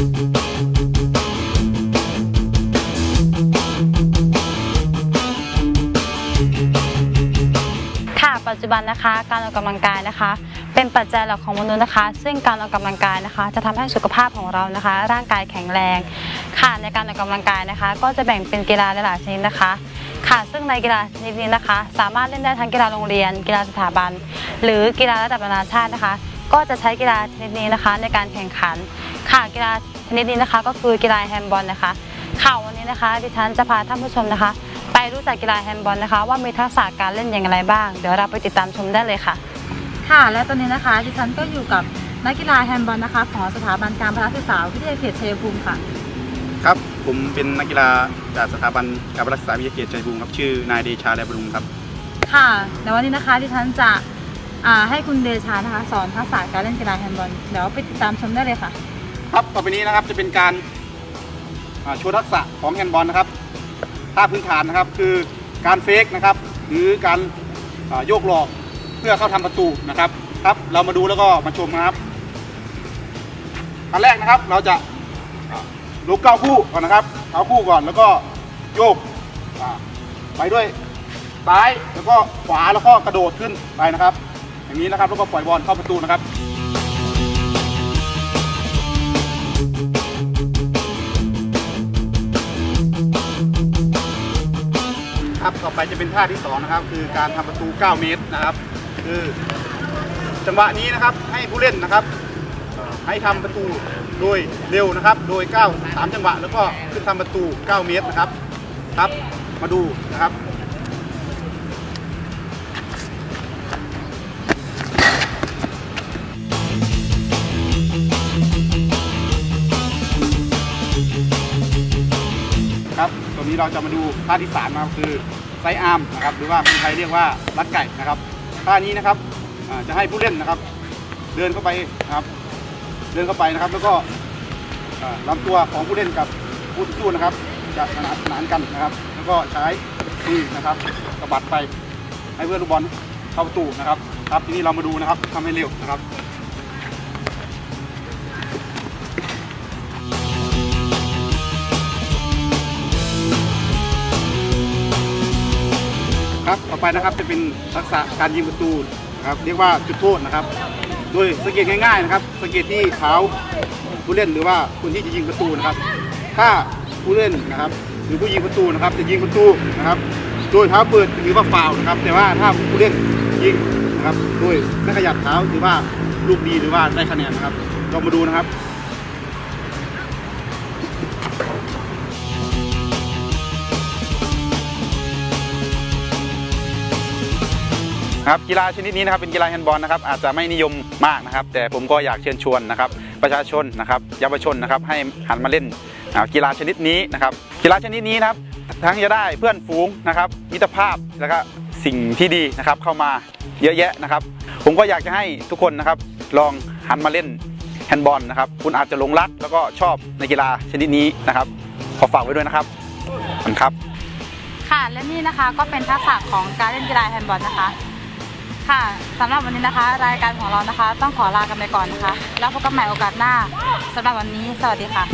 ค่ะปัจจุบันนะคะ การออกกำลังกายนะคะ เป็นปัจจัยหลักของมนุษย์นะคะ ซึ่งการออกกำลังกายนะคะ จะทำให้สุขภาพของเรานะคะ ร่างกายแข็งแรงค่ะในการออกกำลังกายนะคะ ก็จะแบ่งเป็นกีฬาหลายชนิดนะคะ ค่ะซึ่งในกีฬาชนิดนี้นะคะ สามารถเล่นได้ทั้งกีฬาโรงเรียน กีฬาสถาบัน หรือกีฬาระดับนานาชาตินะคะ ก็จะใช้กีฬาชนิดนี้นะคะ ในการแข่งขัน ค่ะกีฬาชนิดนี้นะคะ ก็คือกีฬาแฮนด์บอลนะคะค่ะวันนี้นะคะ ดิฉันจะพาท่านผู้ชมนะคะ ไปรู้จักกีฬาแฮนด์บอลนะคะ ว่ามีทักษะการเล่นอย่างไรบ้าง เดี๋ยวเราไปติดตามชมได้เลยค่ะ ค่ะและตอนนี้นะคะดิฉันก็อยู่กับนักกีฬาแฮนด์บอลนะคะของสถาบันการพละศึกษาวิทยาเขตชัยภูมิค่ะ ครับ ผมเป็นนักกีฬาจากสถาบันการรักษาวิทยาเขตชัยภูมิครับชื่อนายเดชาแลบรุงครับ ค่ะในวันนี้นะคะดิฉันจะ อ่าให้คุณเดชานะคะ สอนทักษะการเล่นกีฬาแฮนด์บอลเดี๋ยวไปติดตามชมได้เลยค่ะ ครับต่อไปนี้นะครับจะเป็นการอ่าโชว์ทักษะของแฮนด์บอลนะครับท่าพื้นฐานนะครับคือการเฟกนะครับ หรือการอ่าโยกหลอกเพื่อเข้าทำประตูนะครับครับ เรามาดูแล้วก็มาชมนะครับอันแรกนะครับเราจะอ่าลุกเก้าคู่ก่อนนะครับเก้าคู่ก่อนแล้วก็โยกอ่าไปด้วยซ้ายแล้วก็ขวาแล้วก็กระโดดขึ้นไปนะครับ อย่างนี้นะครับแล้วก็ปล่อยบอลเข้าประตูนะครับครับต่อไปจะเป็นท่าที่สองนะครับคือการทำประตู 9 เมตรนะครับ คือจังหวะนี้นะครับให้ผู้เล่นนะครับให้ทำประตูโดยเร็วนะครับ โดย 9 3 จังหวะ แล้วก็ขึ้นทำประตู 9 เมตรนะครับครับ มาดูนะครับ ครับตัวนี้เราจะมาดูท่าที่สามนะครับคือไซอาร์มนะครับหรือว่าคนไทยเรียกว่ารัดไก่นะครับท่านี้นะครับจะให้ผู้เล่นนะครับ เดินเข้าไปนะครับ เดินเข้าไปนะครับ แล้วก็อ่าลำตัวของผู้เล่นกับผู้ต่อสู้นะครับ จะขนานนานกันนะครับ แล้วก็ใช้มือนะครับสะบัดไปให้เพื่อนลูกบอลเข้าประตูนะครับ ครับทีนี้เรามาดูนะครับทำให้เร็วนะครับ ครับต่อไปนะครับจะเป็นทักษะการยิงประตูนะครับเรียกว่าจุดโทษนะครับ โดยสังเกตง่ายๆนะครับสังเกตที่เท้าผู้เล่นหรือว่าคนที่จะยิงประตูนะครับ ถ้าผู้เล่นนะครับหรือผู้ยิงประตูนะครับ จะยิงประตูนะครับ โดยเท้าเปิดหรือว่าฟาวนะครับ แต่ว่าถ้าผู้เล่นยิงนะครับโดยไม่ขยับเท้าหรือว่าลูกดีหรือว่าได้คะแนนนะครับลองมาดูนะครับ ครับกีฬาชนิดนี้นะครับเป็นกีฬาแฮนด์บอลนะครับอาจจะไม่นิยมมากนะครับ แต่ผมก็อยากเชิญชวนนะครับประชาชนนะครับเยาวชนนะครับให้หันมาเล่นกีฬาชนิดนี้นะครับ กีฬาชนิดนี้นะครับทั้งจะได้เพื่อนฝูงนะครับมิตรภาพแล้วก็สิ่งที่ดีนะครับเข้ามาเยอะแยะนะครับ ผมก็อยากจะให้ทุกคนนะครับลองหันมาเล่นแฮนด์บอลนะครับคุณอาจจะหลงรักแล้วก็ชอบในกีฬาชนิดนี้นะครับ ขอฝากไว้ด้วยนะครับขอบคุณครับ ค่ะและนี่นะคะก็เป็นทักษะของการเล่นกีฬาแฮนด์บอลนะคะ ค่ะสำหรับวันนี้นะคะ รายการของเรานะคะ ต้องขอลากันไปก่อนนะคะ แล้วพบกันใหม่โอกาสหน้าสำหรับวันนี้ สวัสดีค่ะ